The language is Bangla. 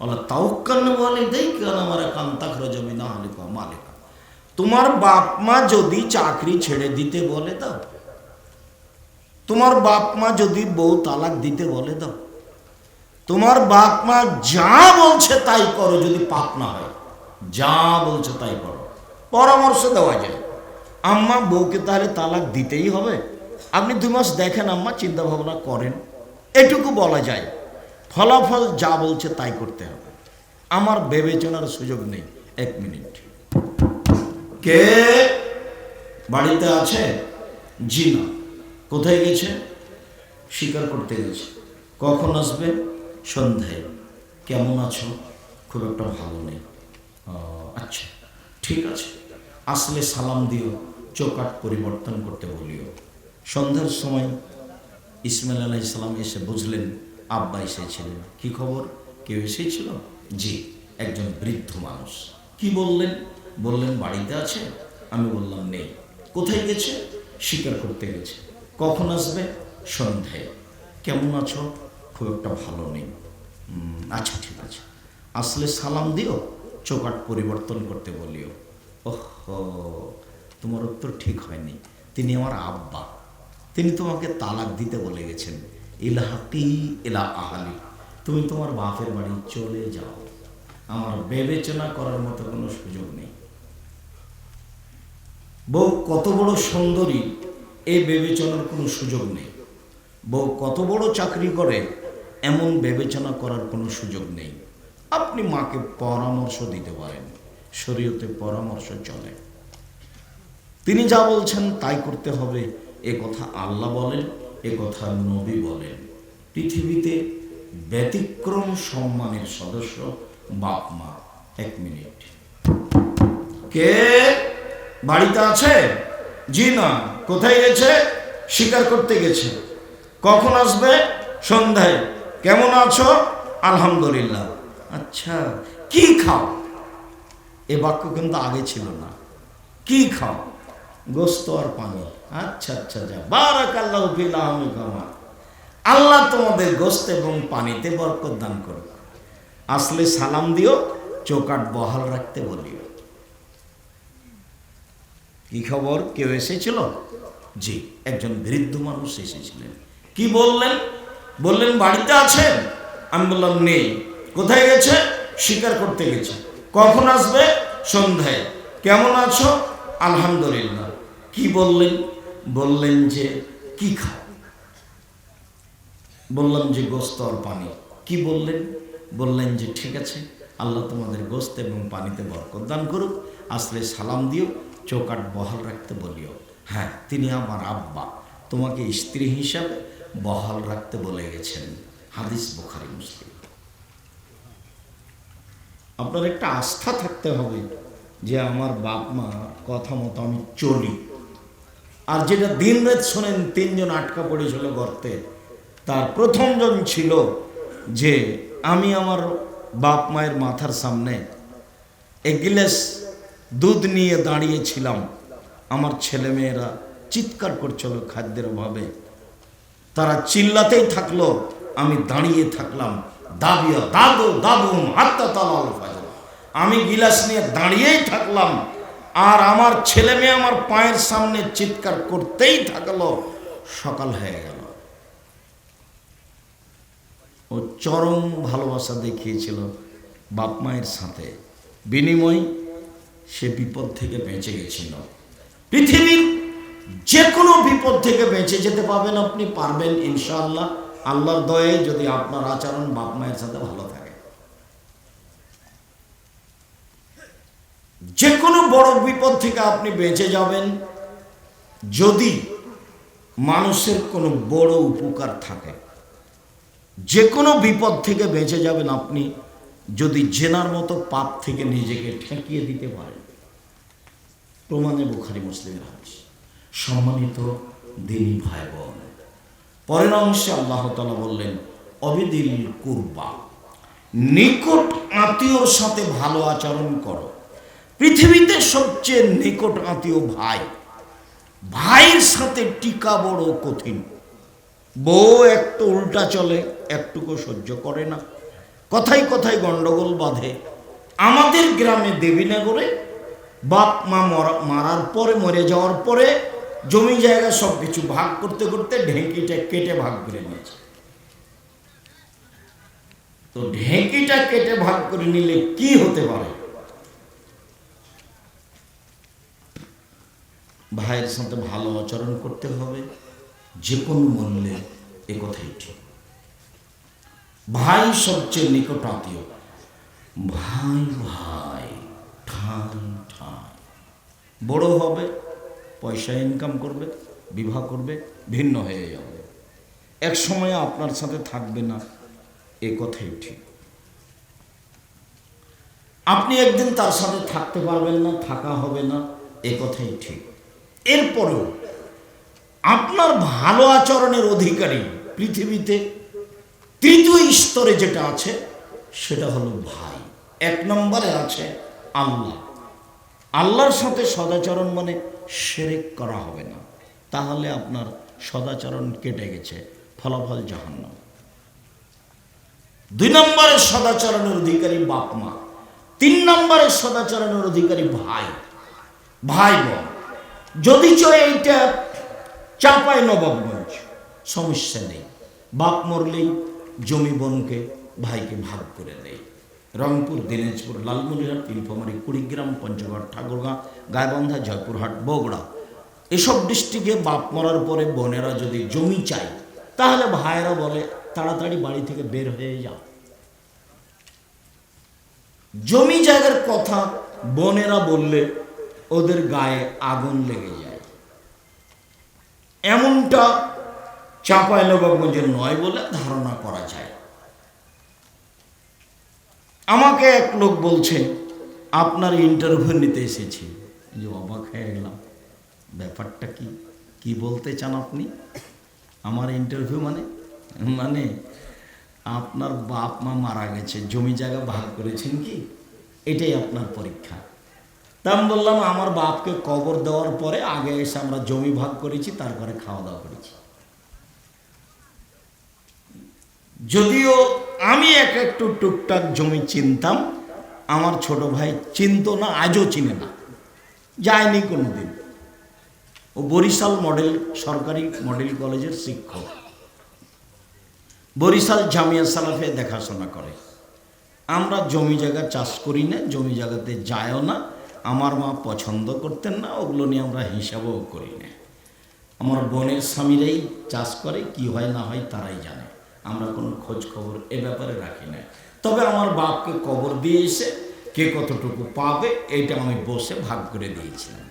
আল্লাহ তাউকান বলে দেই কেন আমার কান্তা খরজমি না হালিকা মালিকা। তোমার বাপ মা যদি চাকরি ছেড়ে দিতে বলে দাও, তোমার বাপ মা যদি বউ তালাক দিতে বলে দাও, তোমার বাপ মা যা বলছে তাই করো যদি পাপ না হয়। যা বলছে তাই করো। পরামর্শ দেওয়া যায়। আম্মা বউকে তাহলে তালাক দিতেই হবে। আপনি দুই মাস দেখেন আম্মা চিন্তা ভাবনা করেন। এটুকু বলা যায়। ফলাফল যা বলছে তাই করতে হবে। আমার বিবেচনার সুযোগ নেই। এক মিনিট। কে বাড়িতে আছে? জি না কোথায় গেছে? স্বীকার করতে গেছে। কখন আসবে? সন্ধ্যায়। কেমন আছো? খুব একটা ভালো নেই। আচ্ছা ঠিক আছে। আসলে সালাম দিও চোকাট পরিবর্তন করতে বলিও। সন্ধ্যার সময় ইসমাইল আলাহ এসে বুঝলেন আব্বা এসেছিলেন কি খবর? কেউ এসেছিল? জি, একজন বৃদ্ধ মানুষ। কি বললেন? বললেন, বাড়িতে আছে? আমি বললাম, নেই। কোথায় গেছে? স্বীকার করতে গেছে। কখন আসবে? সন্ধ্যায়। কেমন আছো? খুব একটা ভালো নেই। আচ্ছা ঠিক আছে। আসলে সালাম দিও চোকাট পরিবর্তন করতে বলিও। ওহ, তোমার উত্তর ঠিক হয়নি। তিনি আমার আব্বা। তিনি তোমাকে তালাক দিতে বলে গেছেন। ইলাহাকি ইলা আহালি। তুমি তোমার বাপের বাড়ি চলে যাও। আমার বিবেচনা করার মতো কোনো সুযোগ নেই। বউ কত বড় সুন্দরী এই বিবেচনার কোনো সুযোগ নেই। বউ কত বড় চাকরি করে, এমন বিবেচনা করার কোনো সুযোগ নেই। আপনি মাকে পরামর্শ দিতে পারেন, শরীয়তে পরামর্শ চলে। তিনি যা বলছেন তাই করতে হবে, এ কথা আল্লাহ বলেন। কথা নবী বলেন। পৃথিবীতে ব্যতিক্রম সম্মানের সদস্য বাপ, মা। এক মিনিট। কে? বাড়িতে আছে? জি না। কোথায় গেছে? স্বীকার করতে গেছে। কখন আসবে? সন্ধ্যায়। কেমন আছো? আলহামদুলিল্লাহ। আচ্ছা কি খাও? এ বাক্য কিন্তু আগে ছিল না। কি খাও? গোস্ত আর পানি। আচ্ছা আচ্ছা যা। বারাকাল্লাহ ফিল আহমে কামা। আল্লাহ তোমাদের গোস্ত এবং পানিতে বরকত দান করো আসলে সালাম দিও চৌকাট বহাল রাখতে বলিও। কি খবর? কেউ এসেছিল? জি, একজন বৃদ্ধ মানুষ এসেছিলেন। কি বললেন? বললেন, বাড়িতে আছেন? আমি বললাম, নেই। কোথায় গেছে? স্বীকার করতে গেছে। কখন আসবে? সন্ধ্যায়। কেমন আছো? আলহামদুলিল্লাহ। কি বললেন? বললেন যে, কি খাও? বললাম যে, গোস্ত আর পানি। কি বললেন? বললেন যে, ঠিক আছে, আল্লাহ তোমাদের গোস্ত এবং পানিতে বরকত দান করুক, আসলে সালাম দিও চৌকাট বহাল রাখতে বলিও। হ্যাঁ তিনি আমার আব্বা। তোমাকে স্ত্রী হিসাবে বহাল রাখতে বলে গেছেন। হাদিস বোখারি, মুসলিম। আপনার একটা আস্থা থাকতে হবে। যে আমার বাপ মা কথা মতো আমি চলি। আর যেটা দিন রাত শোনেন, তিনজন আটকা পড়েছিল গর্তে। তার প্রথমজন ছিল যে, আমি আমার বাপ মায়ের মাথার সামনে এক গিলাস দুধ নিয়ে দাঁড়িয়েছিলাম। আমার ছেলেমেয়েরা চিৎকার করছিল খাদ্যের অভাবে। তারা চিল্লাতেই থাকল, আমি দাঁড়িয়ে থাকলাম। দাবিও দাদু দাদু হাত্তা তালাল আমি গিলাস নিয়ে দাঁড়িয়েই থাকলাম, আর আমার ছেলে মেয়ে আমার পায়ের সামনে চিৎকার করতেই থাকল, সকাল হয়ে গেল। ও চরম ভালোবাসা দেখিয়েছিল বাপ মায়ের সাথে। বিনিময় সে বিপদ থেকে বেঁচে গেছিল। পৃথিবীর যে কোনো বিপদ থেকে বেঁচে যেতে পারবেন আপনি, পারবেন ইনশাআল্লাহ। আল্লাহর দয়ে যদি আপনার আচরণ বাপ মায়ের সাথে ভালো থাকে। যে কোনো বড় বিপদ থেকে আপনি বেঁচে যাবেন যদি মানুষের কোনো বড় উপকার থাকে। যে কোনো বিপদ থেকে বেঁচে যাবেন আপনি যদি জেনার মতো পাপ থেকে নিজেকে ঠেকিয়ে দিতে পারেন। প্রমাণে বুখারি মুসলিমের হাদিস। সম্মানিত দিনী ভাই বোন, পরের অংশে আল্লাহ তালা বললেন, অবিদিল কুরবা, নিকট আত্মীয়র সাথে ভালো আচরণ করো। পৃথিবীতে সবচেয়ে নিকট আত্মীয় ভাই। ভাইয়ের সাথে টিকা বড় কঠিন। বউ একটু উল্টা চলে, একটুকু সহ্য করে না। কথাই কথাই গন্ডগোল বাঁধে। আমাদের গ্রামে দেবীনগরে বাপ মা মরা- মারার পরে, মরে যাওয়ার পরে জমি জায়গা সব কিছু ভাগ করতে করতে ঢেঁকিটা কেটে ভাগ করে নিয়েছে। তো ঢেঁকিটা কেটে ভাগ করে নিলে কি হতে পারে? ভাইয়ের সাথে ভালো আচরণ করতে হবে, যে কোনো মূল্যে এ কথাই ঠিক। ভাই সবচেয়ে নিকট আত্মীয়। ভাই ভাই, ঠান ঠাই বড় হবে, পয়সা ইনকাম করবে, বিবাহ করবে, ভিন্ন হয়ে যাবে। এক সময় আপনার সাথে থাকবে না, এ কথাই ঠিক। আপনি একদিন তার সাথে থাকতে পারবেন না, থাকা হবে না, এ কথাই ঠিক। এরপরেও আপনার ভালো আচরণের অধিকারী পৃথিবীতে তৃতীয় স্তরে যেটা আছে, সেটা হলো ভাই। এক নম্বরে আছে আল্লাহ। আল্লাহর সাথে সদাচরণ মানে সেরেক করা হবে না। তাহলে আপনার সদাচরণ কেটে গেছে, ফলাফল জাহান্ন দুই নম্বরে সদাচরণের অধিকারী বাপ মা। তিন নম্বরে সদাচরণের অধিকারী ভাই। ভাই বোন। যদি চয় এইটা চাপায় নবাবগঞ্জ, সমস্যা নেই। বাপ মরলেই জমি বোনকে, ভাইকে ভাগ করে দেয়। রংপুর, দিনাজপুর, লালমনিরহাট, নীলফামারী, কুড়িগ্রাম, পঞ্চগড়, ঠাকুরগাঁ গায়বান্ধা জয়পুরহাট, বগুড়া। এসব ডিস্ট্রিক্টে বাপ মরার পরে বোনেরা যদি জমি চায়, তাহলে ভাইয়েরা বলে, তাড়াতাড়ি বাড়ি থেকে বের হয়ে যাও। জমি জায়গার কথা বোনেরা বললে ওদের গায়ে আগুন লেগে যায়। এমনটা চাঁপাইনবাবগঞ্জে নয় বলে ধারণা করা যায়। আমাকে এক লোক বলছে, আপনার ইন্টারভিউ নিতে এসেছি। যে অবাক হয়ে গেলাম, ব্যাপারটা কি? কি বলতে চান আপনি? আমার ইন্টারভিউ মানে? মানে আপনার বাপ মা মারা গেছে, জমি জায়গা ভাগ করেছেন কি? এটাই আপনার পরীক্ষা। তা আমি বললাম, আমার বাপকে কবর দেওয়ার পরে আগে এসে আমরা জমি ভাগ করেছি, তারপরে খাওয়া দাওয়া করেছি। যদিও আমি এক একটু টুকটাক জমি চিনতাম, আমার ছোট ভাই চিনতো না, আজও চিনে না। যায়নি কোনোদিন। ও বরিশাল মডেল, সরকারি মডেল কলেজের শিক্ষক। বরিশাল জামিয়া সালাফে দেখাশোনা করে। আমরা জমি জায়গা চাষ করি না, জমি জায়গাতে যায়ও না আমার মা পছন্দ করতেন না, ওগুলো নিয়ে আমরা হিসাবও করি না। আমার বোনের স্বামীরাই চাষ করে, কি হয় না হয় তারাই জানে। আমরা কোনো খোঁজ খবর এ ব্যাপারে রাখি না। তবে আমার বাপকে কবর দিয়ে এসে কে কতটুকু পাবে এটা আমি বসে ভাগ করে দিয়েছিলাম।